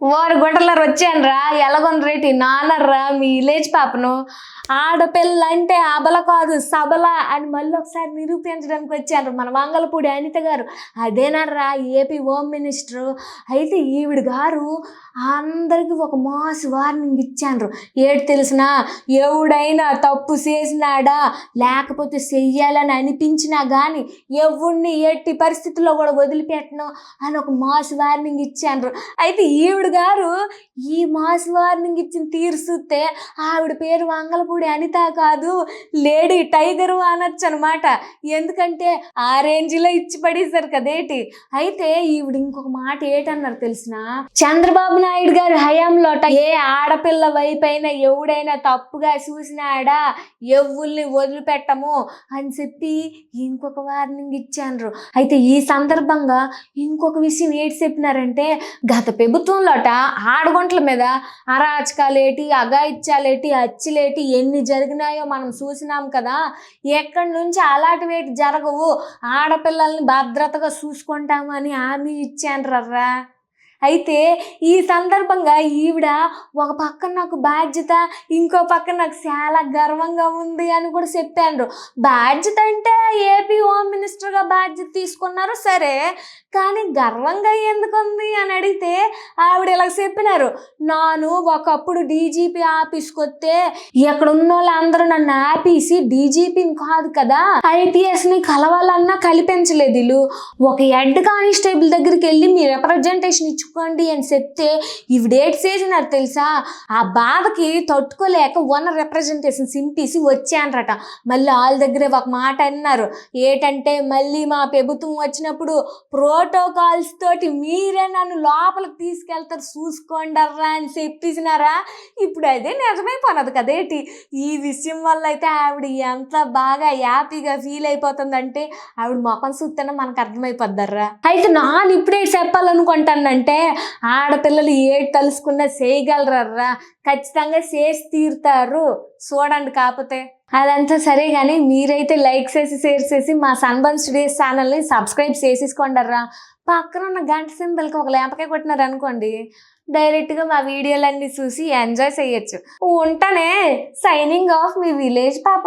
వారు గుంటలర్ వచ్చానురా ఎలాగొందరేటి నాన్నర్రా మీ విలేజ్ పాపను. ఆడపిల్ల అంటే అబల కాదు సబల అని మళ్ళీ ఒకసారి నిరూపించడానికి వచ్చారు మన మంగళపూడి అనిత గారు. అదేనర్రా ఏపీ హోమ్ మినిస్టర్. అయితే ఈవిడ గారు అందరికి ఒక మాస్ వార్నింగ్ ఇచ్చారు ఏడు తెలిసినా ఎవడైనా తప్పు చేసినాడా? లేకపోతే చెయ్యాలని అనిపించినా కానీ ఎవడిని ఎట్టి పరిస్థితుల్లో కూడా వదిలిపెట్టను అని ఒక మాస్ వార్నింగ్ ఇచ్చాండ్రు అయితే ఈవిడ గారు ఈ మాస్ వార్నింగ్ ఇచ్చిన తీరు చూస్తే ఆవిడ పేరు వంగలపూడి అనిత కాదు లేడీ టైగర్ అనొచ్చు అనమాట ఎందుకంటే ఆ రేంజ్లో ఇచ్చి పడేశారు కదేటి? అయితే ఈవిడ ఇంకొక మాట ఏటన్నారు తెలిసిన? చంద్రబాబు నాయుడు గారి హయాంలోట ఏ ఆడపిల్ల వైపైన ఎవడైనా తప్పుగా చూసినాడా? ఎవ్వుల్ని వదిలిపెట్టము అని చెప్పి ఇంకొక వార్నింగ్ ఇచ్చాను అయితే ఈ సందర్భంగా ఇంకొక విషయం ఏంటి చెప్పినారంటే గత ప్రభుత్వంలోట ఆడగొంట్ల మీద అరాచకాలేటి అగాయిత్యాలేటి అచ్చిలేటి ఎన్ని జరిగినాయో మనం చూసినాం కదా. ఎక్కడి నుంచి అలాంటివి జరగవు. ఆడపిల్లల్ని భద్రతగా చూసుకుంటామని హామీ ఇచ్చాన్రర్రా. అయితే ఈ సందర్భంగా ఈవిడ ఒక పక్కన నాకు బాధ్యత ఇంకో పక్కన నాకు చాలా గర్వంగా ఉంది అని కూడా చెప్పాను. బాధ్యత అంటే ఏపీ హోమ్ మినిస్టర్గా బాధ్యత తీసుకున్నారు సరే కానీ గర్వంగా ఎందుకు ఉంది అని అడిగితే ఆవిడ ఇలా చెప్పినారు నాను ఒకప్పుడు డీజీపీ ఆఫీస్కి వస్తే ఇక్కడ ఉన్న వాళ్ళందరూ నన్ను ఆపేసి డీజీపీని కాదు కదా ఐపీఎస్ని కలవాలన్నా కల్పించలేదు వీళ్ళు ఒక హెడ్ కానిస్టేబుల్ దగ్గరికి వెళ్ళి మీ రిప్రజెంటేషన్ ఇచ్చుకోండి అని చెప్తే ఇవి డేట్ చేసినారు తెలుసా? ఆ బాధకి తట్టుకోలేక వన్ రిప్రజెంటేషన్ సింపేసి వచ్చానరట. మళ్ళీ వాళ్ళ దగ్గరే ఒక మాట అన్నారు. ఏటంటే మళ్ళీ మా ప్రభుత్వం వచ్చినప్పుడు ప్రోటోకాల్స్ తోటి మీరే నన్ను లోపలికి తీసుకెళ్తారు చూసుకోండర్రా అని చెప్పేసినారా? ఇప్పుడు అదే నిజమైపోయినది కదేటి ఈ విషయం వల్ల అయితే ఆవిడ ఎంత బాగా హ్యాపీగా ఫీల్ అయిపోతుందంటే ఆవిడ ముఖం చూస్తేనే మనకు అర్థమైపోద్దర్రా. అయితే నాన్న ఇప్పుడే చెప్పాలనుకుంటానంటే ఆడపిల్లలు ఏడు తలుసుకున్నా చేయగలరర్రా? ఖచ్చితంగా చేసి తీరుతారు. చూడండి కాకపోతే. అదంతా సరే కానీ మీరైతే లైక్ చేసి షేర్ చేసి మా సన్బర్న్ స్టూడియోస్ ఛానల్ని సబ్స్క్రైబ్ చేసేసుకోండర్రా. పక్కన ఉన్న గంట సింబల్కి ఒక లేపకాయ కొట్టినారనుకోండి డైరెక్ట్గా మా వీడియోలన్నీ చూసి ఎంజాయ్ చేయొచ్చు. ఉంటానే సైనింగ్ ఆఫ్ మీ విలేజ్ పాప.